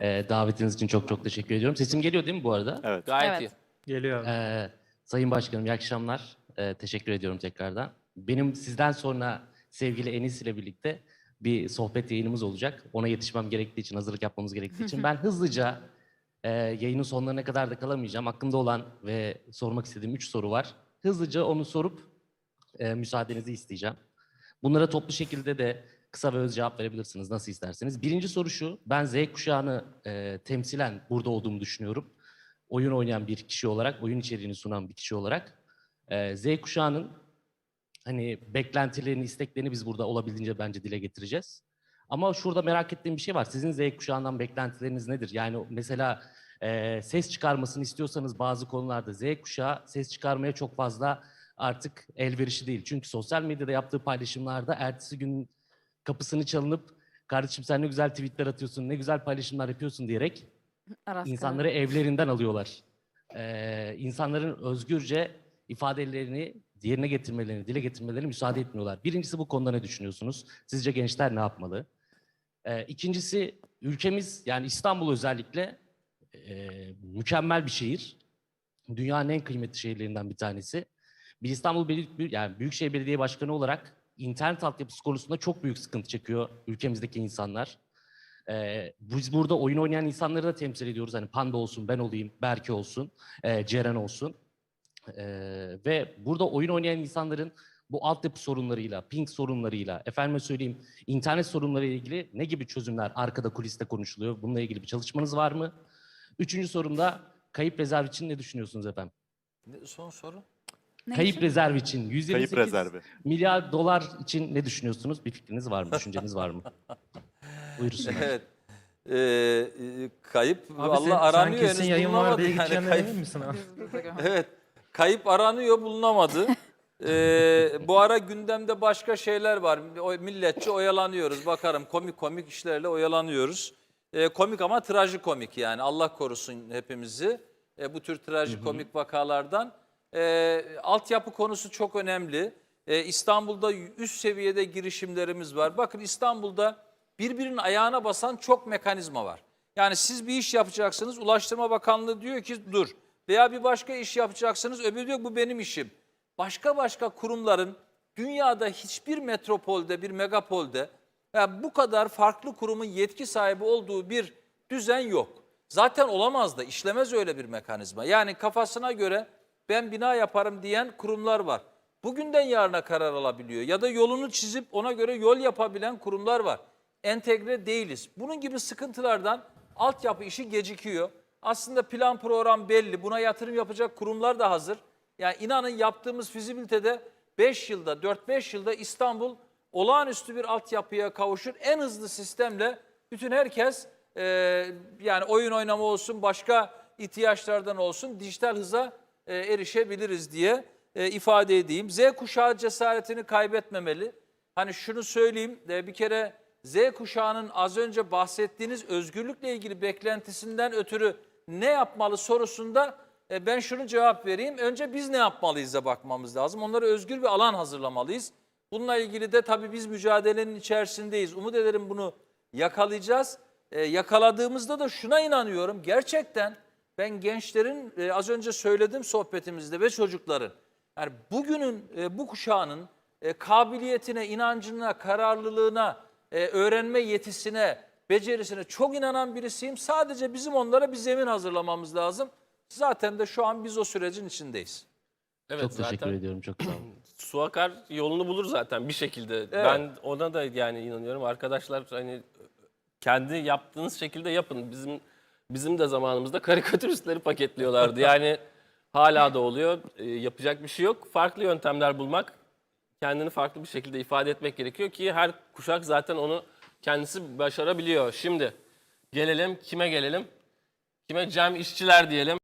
Ee, davetiniz için çok çok teşekkür ediyorum. Sesim geliyor değil mi bu arada? Evet. Gayet Evet. iyi. Geliyor. Ee, Sayın Başkanım iyi akşamlar. Ee, teşekkür ediyorum tekrardan. Benim sizden sonra sevgili Enis ile birlikte bir sohbet yayınımız olacak. Ona yetişmem gerektiği için, hazırlık yapmamız gerektiği için ben hızlıca e, yayının sonlarına kadar da kalamayacağım. Aklımda olan ve sormak istediğim üç soru var. Hızlıca onu sorup e, müsaadenizi isteyeceğim. Bunlara toplu şekilde de kısa ve öz cevap verebilirsiniz nasıl isterseniz. Birinci soru şu, ben Z kuşağını e, temsilen burada olduğumu düşünüyorum. Oyun oynayan bir kişi olarak, oyun içeriğini sunan bir kişi olarak. E, Z kuşağının hani beklentilerini, isteklerini biz burada olabildiğince bence dile getireceğiz. Ama şurada merak ettiğim bir şey var. Sizin Z kuşağından beklentileriniz nedir? Yani mesela e, ses çıkarmasını istiyorsanız bazı konularda Z kuşağı ses çıkarmaya çok fazla artık elverişli değil. Çünkü sosyal medyada yaptığı paylaşımlarda ertesi gün kapısını çalınıp kardeşim sen ne güzel tweetler atıyorsun, ne güzel paylaşımlar yapıyorsun diyerek Aras insanları evlerinden alıyorlar. Ee, insanların özgürce ifadelerini yerine getirmelerini, dile getirmelerini müsaade etmiyorlar. Birincisi bu konuda ne düşünüyorsunuz? Sizce gençler ne yapmalı? Ee, ikincisi ülkemiz yani İstanbul özellikle e, mükemmel bir şehir. Dünyanın en kıymetli şehirlerinden bir tanesi. Bir İstanbul Belediye, yani Büyükşehir Belediye Başkanı olarak internet altyapısı konusunda çok büyük sıkıntı çekiyor ülkemizdeki insanlar. Ee, biz burada oyun oynayan insanları da temsil ediyoruz. Hani Panda olsun, ben olayım, Berke olsun, e, Ceren olsun. Ee, ve burada oyun oynayan insanların bu altyapı sorunlarıyla, ping sorunlarıyla, efendime söyleyeyim internet sorunlarıyla ilgili ne gibi çözümler arkada kuliste konuşuluyor? Bununla ilgili bir çalışmanız var mı? Üçüncü sorumda kayıp rezerv için ne düşünüyorsunuz efendim? Son soru. Ne kayıp için? rezerv için 128 Kayıp rezervi. milyar dolar için ne düşünüyorsunuz? Bir fikriniz var mı? Düşünceniz var mı? Buyursunlar. Evet. Ee, e, kayıp Abi vallahi sen, sen aranıyor kesin henüz yayın var bulunamadı diye yani. Kayıp- emin misin abi? Evet. Kayıp aranıyor bulunamadı. Ee, bu ara gündemde başka şeyler var. O, milletçe oyalanıyoruz. Bakarım komik komik işlerle oyalanıyoruz. Ee, komik ama trajikomik yani. Allah korusun hepimizi e, bu tür trajikomik vakalardan. Ee, altyapı konusu çok önemli. Ee, İstanbul'da üst seviyede girişimlerimiz var. Bakın İstanbul'da birbirinin ayağına basan çok mekanizma var. Yani siz bir iş yapacaksınız, Ulaştırma Bakanlığı diyor ki dur. Veya bir başka iş yapacaksınız, öbürü diyor bu benim işim. Başka başka kurumların dünyada hiçbir metropolde, bir megapolde ya bu kadar farklı kurumun yetki sahibi olduğu bir düzen yok. Zaten olamaz da işlemez öyle bir mekanizma. Yani kafasına göre ben bina yaparım diyen kurumlar var. Bugünden yarına karar alabiliyor ya da yolunu çizip ona göre yol yapabilen kurumlar var. Entegre değiliz. Bunun gibi sıkıntılardan altyapı işi gecikiyor. Aslında plan program belli. Buna yatırım yapacak kurumlar da hazır. Yani inanın yaptığımız fizibilitede 5 yılda, 4-5 yılda İstanbul olağanüstü bir altyapıya kavuşur. En hızlı sistemle bütün herkes e, yani oyun oynama olsun, başka ihtiyaçlardan olsun dijital hıza e, erişebiliriz diye e, ifade edeyim. Z kuşağı cesaretini kaybetmemeli. Hani şunu söyleyeyim, e, bir kere Z kuşağının az önce bahsettiğiniz özgürlükle ilgili beklentisinden ötürü ne yapmalı sorusunda e, ben şunu cevap vereyim. Önce biz ne yapmalıyız'a bakmamız lazım. Onlara özgür bir alan hazırlamalıyız. Bununla ilgili de tabii biz mücadelenin içerisindeyiz. Umut ederim bunu yakalayacağız. E, yakaladığımızda da şuna inanıyorum. Gerçekten ben gençlerin e, az önce söyledim sohbetimizde ve çocukların yani bugünün e, bu kuşağının e, kabiliyetine, inancına, kararlılığına, e, öğrenme yetisine, becerisine çok inanan birisiyim. Sadece bizim onlara bir zemin hazırlamamız lazım. Zaten de şu an biz o sürecin içindeyiz. Evet çok teşekkür zaten ediyorum. Çok sağ olun. su akar yolunu bulur zaten bir şekilde. Ben ona da yani inanıyorum. Arkadaşlar hani kendi yaptığınız şekilde yapın. Bizim bizim de zamanımızda karikatüristleri paketliyorlardı. Yani hala da oluyor. Ee, yapacak bir şey yok. Farklı yöntemler bulmak, kendini farklı bir şekilde ifade etmek gerekiyor ki her kuşak zaten onu kendisi başarabiliyor. Şimdi gelelim kime gelelim? Kime Cem işçiler diyelim.